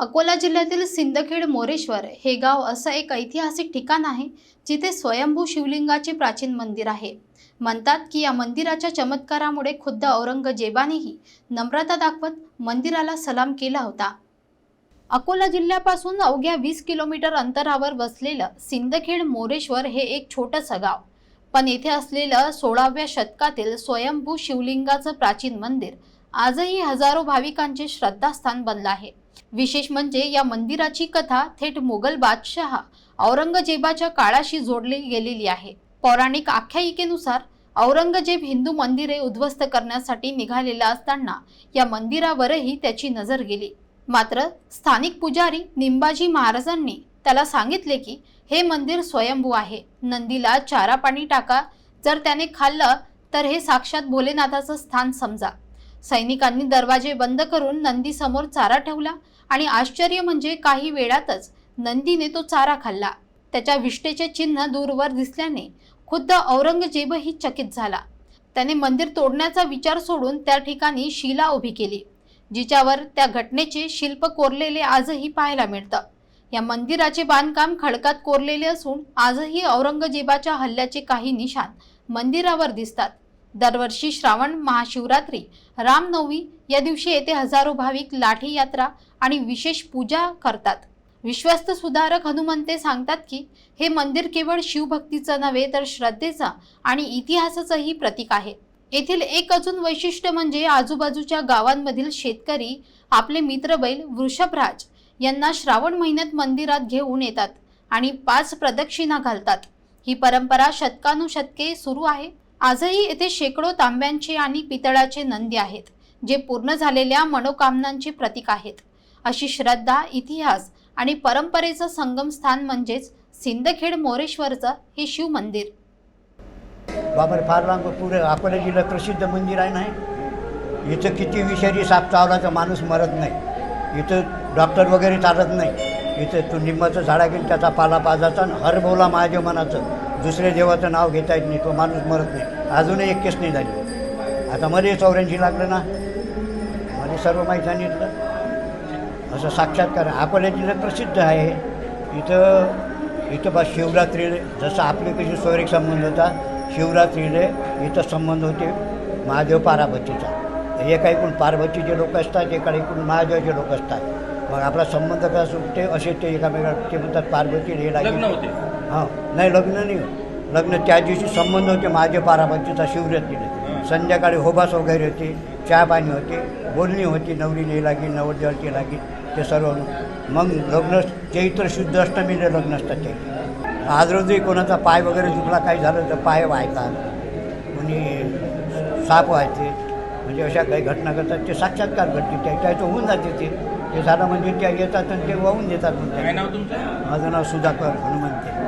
अकोला जिल्ह्यातील सिंदखेड मोरेश्वर हे गाव असं एक ऐतिहासिक ठिकाण आहे जिथे स्वयंभू शिवलिंगाचे प्राचीन मंदिर आहे. म्हणतात की या मंदिराच्या चमत्कारामुळे खुद्द औरंगजेबानेही नम्रता दाखवत मंदिराला सलाम केला होता. अकोला जिल्ह्यापासून अवघ्या वीस किलोमीटर अंतरावर वसलेलं सिंदखेड मोरेश्वर हे एक छोटंसं गाव. पण येथे असलेलं सोळाव्या शतकातील स्वयंभू शिवलिंगाचं प्राचीन मंदिर आजही हजारो भाविकांचे श्रद्धास्थान बनलं आहे. विशेष म्हणजे या मंदिराची कथा थेट मोगल बादशहा औरंगजेबाच्या काळाशी जोडली गेलेली आहे. पौराणिक आख्यायिकेनुसार औरंगजेब हिंदू मंदिरे उद्ध्वस्त करण्यासाठी निघालेला असताना या मंदिरावरही त्याची नजर गेली. मात्र स्थानिक पुजारी निंबाजी महाराजांनी त्याला सांगितले की हे मंदिर स्वयंभू आहे. नंदीला चारा पाणी टाका. जर त्याने खाल्लं तर हे साक्षात भोलेनाथाचं स्थान समजा. सैनिकांनी दरवाजे बंद करून नंदी समोर चारा ठेवला आणि आश्चर्य म्हणजे काही वेळातच नंदीने तो चारा खाल्ला. त्याच्या विष्टेचे चिन्ह दूरवर दिसल्याने खुद्द औरंगजेबही चकित झाला. त्याने मंदिर तोडण्याचा विचार सोडून त्या ठिकाणी शिला उभी केली जिच्यावर त्या घटनेचे शिल्प कोरलेले आजही पाहायला मिळतं. या मंदिराचे बांधकाम खडकात कोरलेले असून आजही औरंगजेबाच्या हल्ल्याचे काही निशाण मंदिरावर दिसतात. दरवर्षी श्रावण महाशिवरात्री रामनवमी या दिवशी येथे हजारो भाविक लाठी यात्रा आणि विशेष पूजा करतात. विश्वस्त सुधारक हनुमंते सांगतात की हे मंदिर केवळ शिवभक्तीचं नव्हे तर श्रद्धेचं आणि इतिहासाचंही प्रतीक आहे. येथील एक अजून वैशिष्ट्य म्हणजे आजूबाजूच्या गावांमधील शेतकरी आपले मित्रबैल वृषभराज यांना श्रावण महिन्यात मंदिरात घेऊन येतात आणि पाच प्रदक्षिणा घालतात. ही परंपरा शतकानुशतके सुरू आहे. आजही येथे शेकडो तांब्यांचे आणि पितळाचे नंदी आहेत जे पूर्ण झालेल्या मनोकामनांचे प्रतीक आहेत. अशी श्रद्धा इतिहास आणि परंपरेचं संगम स्थान म्हणजेच सिंदखेड मोरेश्वरचं हे शिव मंदिर बाबर फार लांब पुरं अकोला जिल्ह्यात प्रसिद्ध मंदिर आहे नाही इथं किती विषारी साप चावला तर माणूस मरत नाही. इथं डॉक्टर वगैरे चालत नाही. इथं तू निंबाचं झाडा घेऊन त्याचा पाला पाजाचा आणि हर बोला माझ्या मनाचं. दुसऱ्या देवाचं नाव घेता येत नाही तो माणूस मरत नाही. अजूनही एक केस नाही झाली. आता मध्ये चौऱ्याऐंशी लागलं ना. मध्ये सर्व माहीत सांगितलं. असं साक्षात्कार अकोला जिल्ह्यात प्रसिद्ध आहे. इथं इथं बा शिवरात्री जसं आपले कशी सोयरीक संबंध होता शिवरात्रीले इथं संबंध होते महादेव पार्वतीचा. एका इकडून पार्वतीचे लोक असतात एका इकडून महादेवाचे लोक असतात. मग आपला संबंध कसा सुटते असे ते एकामेका ते म्हणतात पार्वती हे लग्न लागेल हां नाही लग्न नाही लग्न त्या दिवशी संबंध होते महादेव पार्वतीचा शिवरात्रीला संध्याकाळी होबास वगैरे होते चहा पाणी होते बोलणी होती नवरीला हे लागेल नवरदेवाची लागेल ते सर्व. मग लग्न चैत्र शुद्ध अष्टमीला लग्न असतात ते. आज रोजही कोणाचा पाय वगैरे दुखला काही झालं तर पाय व्हायतात कोणी साप व्हायचे. म्हणजे अशा काही घटना घडतात ते साक्षात्कार घडते. त्या त्याचं होऊन जाते ते. ते झालं म्हणजे त्या येतात आणि ते वाहून देतात. म्हणजे माझं नाव सुधाकर हनुमंत.